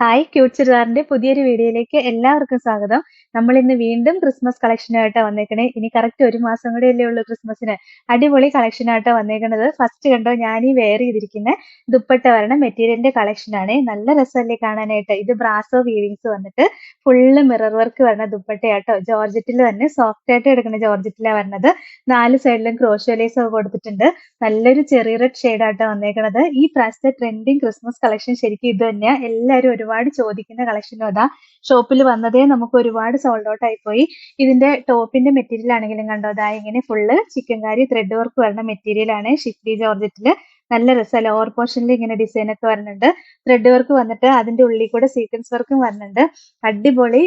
Hi cute ചുരിദാറിന്റെ പുതിയൊരു വീഡിയോയിലേക്ക് എല്ലാവർക്കും സ്വാഗതം. നമ്മൾ ഇന്ന് വീണ്ടും ക്രിസ്മസ് കളക്ഷനായിട്ടാണ് വന്നേക്കണേ. ഇനി കറക്റ്റ് ഒരു മാസം കൂടെ അല്ലേ ഉള്ളൂ ക്രിസ്മസിന് അടിപൊളി കളക്ഷനായിട്ടാണ് വന്നേക്കണത്. ഫസ്റ്റ് കണ്ടോ ഞാൻ ഈ വെയർ ചെയ്തിരിക്കുന്ന ദുപ്പട്ട വരണ മെറ്റീരിയലിന്റെ കളക്ഷനാണ് നല്ല രസമല്ലേ കാണാനായിട്ട്. ഇത് ബ്രാസോ വീവിങ്സ് വന്നിട്ട് ഫുള്ള് മിറർ വർക്ക് വരണ ദുപ്പട്ടയാട്ടോ. ജോർജറ്റിൽ തന്നെ സോഫ്റ്റ് ആയിട്ട് എടുക്കുന്ന ജോർജറ്റിലാണ് വരണത്. നാല് സൈഡിലും ക്രോഷോലേസ് ഒക്കെ കൊടുത്തിട്ടുണ്ട്. നല്ലൊരു ചെറിയ റെഡ് ഷെയ്ഡായിട്ടാണ് വന്നേക്കണത്. ഈ പ്രാവശ്യത്തെ ട്രെൻഡിങ് ക്രിസ്മസ് കളക്ഷൻ ശരിക്കും ഇത് തന്നെയാണ് എല്ലാവരും ഒരുപാട് ചോദിക്കുന്ന കളക്ഷനും അതാ ഷോപ്പിൽ വന്നതേ നമുക്ക് ഒരുപാട് സോൾഡ് ഔട്ട് ആയിപ്പോയി ഇതിന്റെ ടോപ്പിന്റെ മെറ്റീരിയൽ ആണെങ്കിലും കണ്ടോ? അതാ ഇങ്ങനെ full chikankari thread work വരുന്ന മെറ്റീരിയൽ ആണ് ഷിഫ്റ്റി ജോർജറ്റിൽ. നല്ല രസം ലോവർ പോർഷനിൽ ഇങ്ങനെ ഡിസൈൻ ഒക്കെ വരുന്നുണ്ട്. ത്രെഡ് വർക്ക് വന്നിട്ട് അതിന്റെ ഉള്ളിൽ കൂടെ സീക്വൻസ് വർക്കും വരുന്നുണ്ട്. അടിപൊളി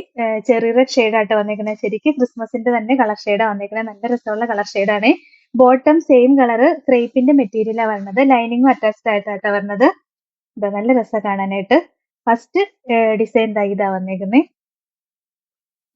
ചെറിയ റെഡ് ഷെയ്ഡായിട്ട് വന്നേക്കുന്നത് ശരിക്കും ക്രിസ്മസിന്റെ തന്നെ കളർ ഷെയ്ഡാണ് വന്നേക്കുന്നത് നല്ല രസമുള്ള കളർ ഷെയ്ഡാണ് ബോട്ടം സെയിം കളർ ക്രേപ്പിന്റെ മെറ്റീരിയലാണ് വരുന്നത് ലൈനിങ്ങും അറ്റാച്ച്ഡ് ആയിട്ടാണ് വരുന്നത് നല്ല രസം കാണാനായിട്ട്. ഫസ്റ്റ് ഡിസൈൻ ദാ ഇതാ വന്നേക്കുന്നേ.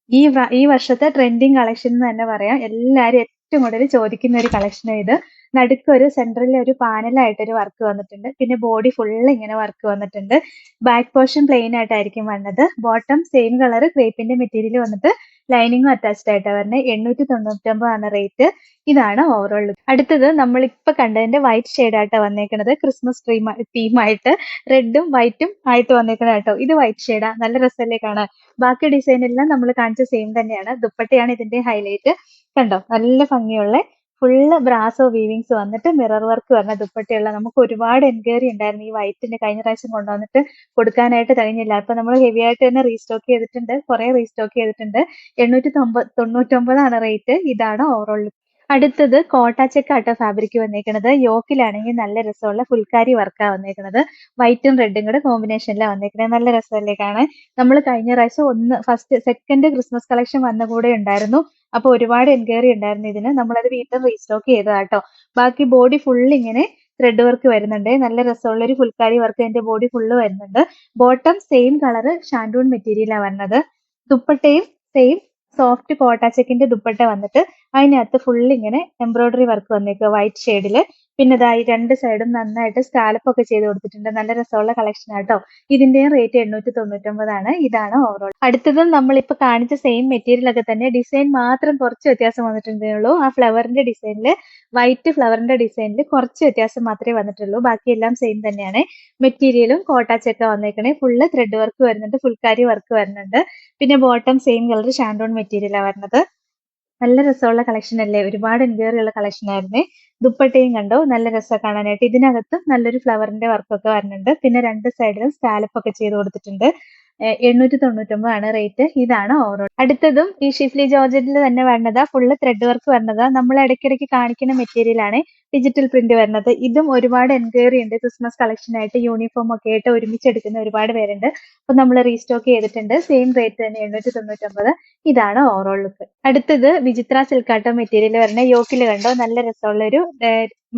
ഈ ഈ വർഷത്തെ ട്രെൻഡിങ് കളക്ഷൻ എന്ന് തന്നെ പറയാം. എല്ലാവരും ഏറ്റവും കൂടുതൽ ചോദിക്കുന്ന ഒരു കളക്ഷൻ ഇത്. നടുക്ക് ഒരു സെൻട്രലിൽ ഒരു പാനലായിട്ട് ഒരു വർക്ക് വന്നിട്ടുണ്ട്. പിന്നെ ബോഡി ഫുള്ള് ഇങ്ങനെ വർക്ക് വന്നിട്ടുണ്ട്. ബാക്ക് പോർഷൻ പ്ലെയിൻ ആയിട്ടായിരിക്കും വന്നത്. ബോട്ടം സെയിം കളർ ക്രേപ്പിന്റെ മെറ്റീരിയൽ വന്നിട്ട് ലൈനിങ്ങും അറ്റാച്ച്ഡ് ആയിട്ടാണ് വരുന്നത് എണ്ണൂറ്റി തൊണ്ണൂറ്റൊമ്പതാണ് റേറ്റ് ഇതാണ് ഓവറോൾ അടുത്തത് നമ്മൾ ഇപ്പൊ കണ്ടതിന്റെ വൈറ്റ് ഷെയ്ഡ് ആയിട്ടാണ് വന്നേക്കുന്നത് ക്രിസ്മസ് ട്രീ തീമായിട്ട് റെഡും വൈറ്റും ആയിട്ട് വന്നേക്കുന്നത് കേട്ടോ. ഇത് വൈറ്റ് ഷെയ്ഡാ നല്ല രസമല്ലേ കാണാൻ? ബാക്കി ഡിസൈൻ എല്ലാം നമ്മൾ കാണിച്ച സെയിം തന്നെയാണ്. ദുപ്പട്ടയാണ് ഇതിന്റെ ഹൈലൈറ്റ് കണ്ടോ? നല്ല ഭംഗിയുള്ള ഫുള്ള് ബ്രാസോ വീവിങ്സ് വന്നിട്ട് മിറർ വർക്ക് വന്ന ദുപ്പട്ടയുള്ള നമുക്ക് ഒരുപാട് എൻക്വയറി ഉണ്ടായിരുന്നു. ഈ വൈറ്റിന്റെ കഴിഞ്ഞ പ്രാവശ്യം കൊണ്ടുവന്നിട്ട് കൊടുക്കാനായിട്ട് കഴിഞ്ഞില്ല. അപ്പൊ നമ്മൾ ഹെവി ആയിട്ട് തന്നെ റീസ്റ്റോക്ക് ചെയ്തിട്ടുണ്ട്. കുറെ റീസ്റ്റോക്ക് ചെയ്തിട്ടുണ്ട്. എണ്ണൂറ്റി തൊണ്ണൂറ്റൊമ്പതാണ് റേറ്റ് ഇതാണ് ഓവറോൾ അടുത്തത് കോട്ട ചെക്കാട്ടോ ഫാബ്രിക് വന്നേക്കുന്നത് യോക്കിലാണെങ്കിൽ നല്ല രസമുള്ള ഫുൽക്കാരി വർക്കാണ് വന്നേക്കുന്നത് വൈറ്റും റെഡും കൂടെ കോമ്പിനേഷനിലാണ് വന്നേക്കുന്നത് നല്ല രസമല്ലേ കാണാൻ? നമ്മൾ കഴിഞ്ഞ പ്രാവശ്യം ഒന്ന് ഫസ്റ്റ് സെക്കൻഡ് ക്രിസ്മസ് കളക്ഷൻ വന്ന കൂടെ ഉണ്ടായിരുന്നു. അപ്പൊ ഒരുപാട് എൻക്വയറി ഉണ്ടായിരുന്നു ഇതിന്. നമ്മളത് വീണ്ടും റീസ്റ്റോക്ക് ചെയ്തതാട്ടോ. ബാക്കി ബോഡി ഫുൾ ഇങ്ങനെ ത്രെഡ് വർക്ക് വരുന്നുണ്ട്. നല്ല രസമുള്ള ഒരു ഫുൾക്കാരി വർക്ക് എന്റെ ബോഡി ഫുള്ള് വരുന്നുണ്ട് ബോട്ടം സെയിം കളർ ഷാൻഡൂൺ മെറ്റീരിയലാണ് വരുന്നത് ദുപ്പട്ടയും സെയിം സോഫ്റ്റ് കോട്ടാ ചെക്കിന്റെ ദുപ്പട്ട വന്നിട്ട് അതിനകത്ത് ഫുൾ ഇങ്ങനെ എംബ്രോയിഡറി വർക്ക് വന്നേക്കുക വൈറ്റ് ഷെയ്ഡിൽ പിന്നെ ഇതായി രണ്ട് സൈഡും നന്നായിട്ട് സ്കാലപ്പ് ഒക്കെ ചെയ്ത് കൊടുത്തിട്ടുണ്ട്. നല്ല രസമുള്ള കളക്ഷൻ ആട്ടോ. ഇതിന്റെയും റേറ്റ് എണ്ണൂറ്റി തൊണ്ണൂറ്റൊമ്പതാണ് ഇതാണ് ഓവറോൾ അടുത്തതും നമ്മളിപ്പോ കാണിച്ച സെയിം മെറ്റീരിയൽ ഒക്കെ തന്നെ. ഡിസൈൻ മാത്രം കുറച്ച് വ്യത്യാസം വന്നിട്ടുണ്ടേ ആ ഫ്ലവറിന്റെ ഡിസൈനിൽ വൈറ്റ് ഫ്ലവറിന്റെ ഡിസൈനിൽ കുറച്ച് വ്യത്യാസം മാത്രമേ വന്നിട്ടുള്ളൂ. ബാക്കിയെല്ലാം സെയിം തന്നെയാണ്. മെറ്റീരിയലും കോട്ടാച്ചൊക്കെ വന്നേക്കണേ. ഫുള്ള് ത്രെഡ് വർക്ക് വരുന്നുണ്ട്. ഫുൾക്കാരി വർക്ക് വരുന്നുണ്ട്. പിന്നെ ബോട്ടം സെയിം കളർ ഷാൻഡോൺ മെറ്റീരിയലാണ് വരുന്നത്. നല്ല രസമുള്ള കളക്ഷൻ അല്ലേ? ഒരുപാട് എൻക്വയറി ഉള്ള കളക്ഷൻ ആയിരുന്നേ. ദുപ്പട്ടയും കണ്ടോ? നല്ല രസം കാണാനായിട്ട്. ഇതിനകത്ത് നല്ലൊരു ഫ്ലവറിന്റെ വർക്കൊക്കെ വരുന്നുണ്ട്. പിന്നെ രണ്ട് സൈഡിലും സ്കാലപ്പ് ഒക്കെ ചെയ്ത് കൊടുത്തിട്ടുണ്ട്. എണ്ണൂറ്റി തൊണ്ണൂറ്റൊമ്പതാണ് റേറ്റ് ഇതാണ് ഓവറോൾ അടുത്തതും ഈ ഷിഫ്ലി ജോർജറ്റിൽ തന്നെ വരണതാ ഫുള്ള് ത്രെഡ് വർക്ക് വരണതാ നമ്മൾ ഇടയ്ക്കിടയ്ക്ക് കാണിക്കുന്ന മെറ്റീരിയൽ ആണ് ഡിജിറ്റൽ പ്രിന്റ് വരുന്നത്. ഇതും ഒരുപാട് എൻക്വയറി ഉണ്ട്. ക്രിസ്മസ് കളക്ഷൻ ആയിട്ട് യൂണിഫോം ഒക്കെ ആയിട്ട് ഒരുമിച്ച് എടുക്കുന്ന ഒരുപാട് പേരുണ്ട്. അപ്പൊ നമ്മൾ റീസ്റ്റോക്ക് ചെയ്തിട്ടുണ്ട്. സെയിം റേറ്റ് തന്നെ എണ്ണൂറ്റി തൊണ്ണൂറ്റൊമ്പത് ഇതാണ് ഓവറോൾ ലുക്ക് അടുത്തത് വിചിത്ര സിൽക്കാട്ടോ മെറ്റീരിയൽ വരുന്ന യോക്കിൽ കണ്ടോ? നല്ല രസമുള്ള ഒരു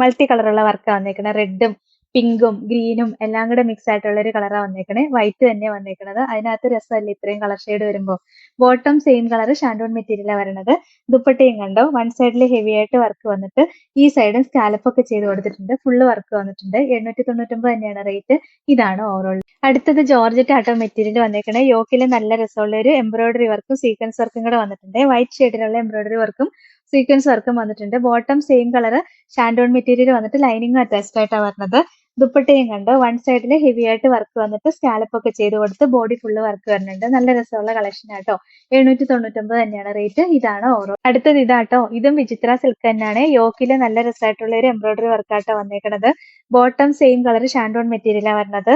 മൾട്ടി കളറുള്ള വർക്കാണ് വന്നേക്കുന്നത് റെഡും പിങ്കും ഗ്രീനും എല്ലാം കൂടെ മിക്സ് ആയിട്ടുള്ള ഒരു കളറാണ് വന്നേക്കണേ. വൈറ്റ് തന്നെ വന്നേക്കണത്. അതിനകത്ത് രസമല്ലേ? ഇത്രയും കളർ ഷെയ്ഡ് വരുമ്പോൾ ബോട്ടം സെയിം കളർ ഷാൻഡോൺ മെറ്റീരിയലാണ് വരണത്. ദുപ്പട്ടയും കണ്ടോ? വൺ സൈഡിൽ ഹെവി ആയിട്ട് വർക്ക് വന്നിട്ട് ഈ സൈഡും സ്കാലപ്പ് ഒക്കെ ചെയ്ത് കൊടുത്തിട്ടുണ്ട്. ഫുള്ള് വർക്ക് വന്നിട്ടുണ്ട്. എണ്ണൂറ്റി തൊണ്ണൂറ്റൊമ്പത് തന്നെയാണ് റേറ്റ് ഇതാണ് ഓവറോൾ അടുത്തത് ജോർജറ്റ് ആട്ടോ മെറ്റീരിയൽ വന്നേക്കണേ. യോക്കിൽ നല്ല രസമുള്ള ഒരു എംബ്രോയിഡറി വർക്കും സീക്വൻസ് വർക്കും കൂടെ വന്നിട്ടുണ്ട്. വൈറ്റ് ഷെയ്ഡിലുള്ള എംബ്രോയിഡറി വർക്കും സീക്വൻസ് വർക്കും വന്നിട്ടുണ്ട്. Bottom same colour shantoon material വന്നിട്ട് ലൈനിങ് അറ്റാച്ച്ഡ് ആയിട്ടാണ് വരുന്നത് ദുപ്പട്ടയും കണ്ടോ വൺ സൈഡിൽ ഹെവി ആയിട്ട് വർക്ക് വന്നിട്ട് സ്കാലപ്പ് ഒക്കെ ചെയ്ത് കൊടുത്ത് ബോഡി ഫുള്ള് വർക്ക് വരുന്നുണ്ട്. നല്ല രസമുള്ള കളക്ഷൻ ആട്ടോ. എഴുന്നൂറ്റി തൊണ്ണൂറ്റൊമ്പത് തന്നെയാണ് റേറ്റ് ഇതാണ് ഓറോ. അടുത്തത് ഇതാട്ടോ. ഇതും വിചിത്ര സിൽക്ക് തന്നെയാണ്. യോക്കിൽ നല്ല രസമായിട്ടുള്ള ഒരു എംബ്രോയിഡറി വർക്കാട്ടോ വന്നേക്കണത്. ബോട്ടം സെയിം കളർ ഷാൻഡോൺ മെറ്റീരിയലാണ് വരുന്നത്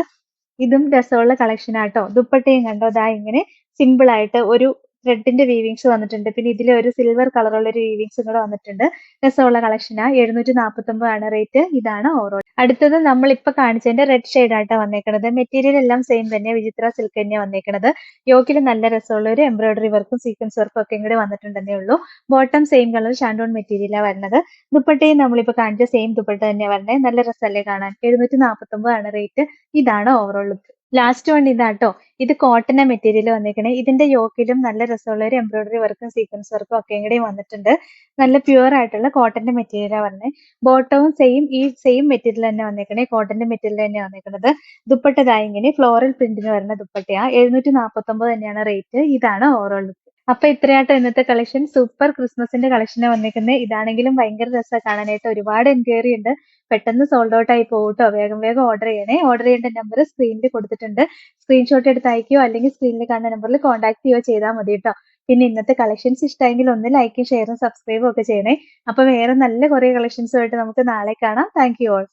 ഇതും രസമുള്ള കളക്ഷൻ ആട്ടോ. ദുപ്പട്ടയും കണ്ടോ? ദാ ഇങ്ങനെ സിമ്പിൾ ആയിട്ട് ഒരു ത്രെഡിന്റെ വീവിങ്സ് വന്നിട്ടുണ്ട്. പിന്നെ ഇതിൽ ഒരു സിൽവർ കളറുള്ള ഒരു വീവിങ്സും കൂടെ വന്നിട്ടുണ്ട്. രസമുള്ള കളക്ഷനാ എഴുന്നൂറ്റി നാൽപ്പത്തി ആണ് റേറ്റ് ഇതാണ് ഓവറോൾ അടുത്തത് നമ്മൾ ഇപ്പൊ കാണിച്ചതിന്റെ റെഡ് ഷെയ്ഡ് ആയിട്ടാണ് വന്നേക്കുന്നത് മെറ്റീരിയൽ എല്ലാം സെയിം തന്നെ. വിചിത്ര സിൽക്ക് തന്നെയാണ് വന്നേക്കുന്നത് യോക്കിൽ നല്ല രസമുള്ള ഒരു എംബ്രോയിഡറി വർക്കും സീക്വൻസ് വർക്കും ഒക്കെ കൂടെ വന്നിട്ടുണ്ടെന്നേ ഉള്ളൂ. ബോട്ടം സെയിം കളർ ഷാൻഡോൺ മെറ്റീരിയലാണ് വരുന്നത് ദുപ്പട്ടയും നമ്മളിപ്പോ കാണിച്ച സെയിം ദുപ്പട്ട തന്നെ വരുന്നത് നല്ല രസമല്ലേ കാണാൻ. എഴുന്നൂറ്റി നാൽപ്പത്തി ആണ് റേറ്റ് ഇതാണ് ഓവറോൾ ലുക്ക് ലാസ്റ്റ് വൺ ഇതാട്ടോ. ഇത് കോട്ടൺ മെറ്റീരിയൽ വന്നിരിക്കണേ ഇതിന്റെ യോക്കിലും നല്ല രസമുള്ള ഒരു എംബ്രോയിഡറി വർക്കും സീക്വൻസ് വർക്കും ഒക്കെ കൂടെയും വന്നിട്ടുണ്ട്. നല്ല പ്യുവർ ആയിട്ടുള്ള കോട്ടന്റെ മെറ്റീരിയലാണ് വന്നത് ബോട്ടവും സെയിം ഈ സെയിം മെറ്റീരിയൽ തന്നെ വന്നേക്കണേ. കോട്ടന്റെ മെറ്റീരിയൽ തന്നെ വന്നേക്കുന്നത് ദുപ്പട്ടതായി ഇങ്ങനെ ഫ്ലോറൽ പ്രിന്റിന് വരുന്ന ദുപ്പട്ടയാണ് എഴുന്നൂറ്റി ഒമ്പത് തന്നെയാണ് റേറ്റ് ഇതാണ് ഓവറോൾ ലുക്ക് അപ്പൊ ഇത്രയാട്ടോ ഇന്നത്തെ കളക്ഷൻ സൂപ്പർ ക്രിസ്മസിന്റെ കളക്ഷന് വന്നിരിക്കുന്നത് ഇതാണെങ്കിലും ഭയങ്കര രസമാണ് കാണാനായിട്ട്. ഒരുപാട് എൻക്വയറി ഉണ്ട്. പെട്ടെന്ന് സോൾഡ് ഔട്ട് ആയി പോകട്ടോ വേഗം വേഗം ഓർഡർ ചെയ്യണേ. ഓർഡർ ചെയ്യേണ്ട നമ്പർ സ്ക്രീനിൽ കൊടുത്തിട്ടുണ്ട്. സ്ക്രീൻഷോട്ട് എടുത്ത് അയക്കുകയോ അല്ലെങ്കിൽ സ്ക്രീനിൽ കാണുന്ന നമ്പറിൽ കോൺടാക്ട് ചെയ്യുകയോ ചെയ്താൽ മതി കേട്ടോ പിന്നെ ഇന്നത്തെ കളക്ഷൻസ് ഇഷ്ടമെങ്കിൽ ഒന്ന് ലൈക്കും ഷെയറും സബ്സ്ക്രൈബും ഒക്കെ ചെയ്യണേ. അപ്പൊ വേറെ നല്ല കുറെ കളക്ഷൻസുമായിട്ട് നമുക്ക് നാളെ കാണാം. Thank you all